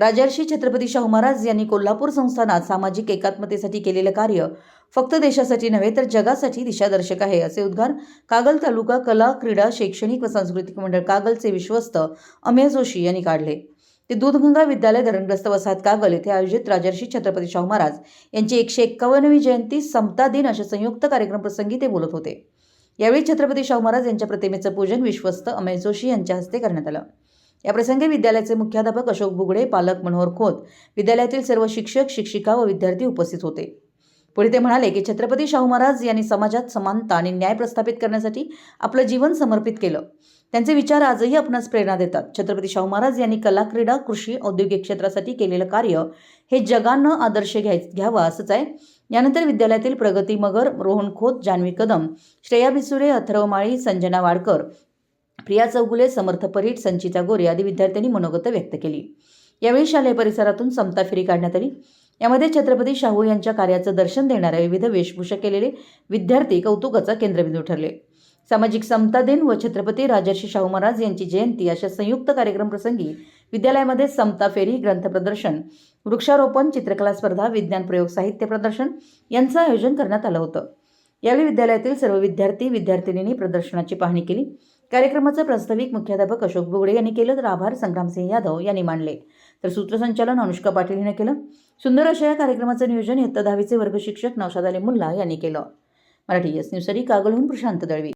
राजर्षी छत्रपती शाहू महाराज यांनी कोल्हापूर संस्थानात सामाजिक एकात्मतेसाठी केलेलं कार्य फक्त देशासाठी नव्हे तर जगासाठी दिशादर्शक आहे असे उद्गार कागल तालुका कला क्रीडा शैक्षणिक व सांस्कृतिक मंडळ कागलचे विश्वस्त अमेय जोशी यांनी काढले. ते दूधगंगा विद्यालय धरणग्रस्त वसाहत कागल येथे आयोजित राजर्षी छत्रपती शाहू महाराज यांची एकशे एक्कावन्नवी जयंती समता दिन अशा संयुक्त कार्यक्रम प्रसंगी ते बोलत होते. यावेळी छत्रपती शाहू महाराज यांच्या प्रतिमेचं पूजन विश्वस्त अमेय जोशी यांच्या हस्ते करण्यात आलं. याप्रसंगी विद्यालयाचे मुख्याध्यापक अशोक बुगडे पालक मनोहर खोत विद्यालयातील सर्व शिक्षक शिक्षिका व विद्यार्थी उपस्थित होते. पुढे ते म्हणाले की छत्रपती शाहू महाराज यांनी समाजात समानता आणि न्याय प्रस्थापित करण्यासाठी आपलं जीवन समर्पित केलं. त्यांचे विचार आजही आपणास प्रेरणा देतात. छत्रपती शाहू महाराज यांनी कला क्रीडा कृषी औद्योगिक क्षेत्रासाठी केलेलं कार्य हे जगानं आदर्श घ्याय घ्यावा असंच आहे. यानंतर विद्यालयातील प्रगती मगर रोहन खोत जान्हवी कदम श्रेया बिसुरे अथर्व माळी संजना वाडकर प्रिया चौगुले समर्थ परीट संचिता गोरे आदी विद्यार्थ्यांनी मनोगत व्यक्त केली. यावेळी शालेय परिसरातून समता फेरी काढण्यात आली. यामध्ये छत्रपती शाहू यांच्या कार्याचं दर्शन देणाऱ्या विविध वेशभूषा केलेले विद्यार्थी कौतुकाचा केंद्रबिंदू ठरले. सामाजिक समता दिन व छत्रपती राजर्षी शाहू महाराज यांची जयंती अशा संयुक्त कार्यक्रम प्रसंगी विद्यालयामध्ये समता फेरी ग्रंथ प्रदर्शन वृक्षारोपण चित्रकला स्पर्धा विज्ञान प्रयोग साहित्य प्रदर्शन यांचं आयोजन करण्यात आलं होतं. यावेळी विद्यालयातील सर्व विद्यार्थी विद्यार्थिनींनी प्रदर्शनाची पाहणी केली. कार्यक्रमाचं प्रास्ताविक मुख्याध्यापक अशोक बुगडे यांनी केलं तर आभार. संग्रामसिंह यादव यांनी मांडले तर सूत्रसंचालन अनुष्का पाटील यांनी केलं. सुंदर अशा या कार्यक्रमाचं नियोजन इयत्ता दहावीचे वर्ग शिक्षक नौशाद अली मुल्ला यांनी केलं. मराठी एस न्यूजसाठी कागलहून प्रशांत दळवी.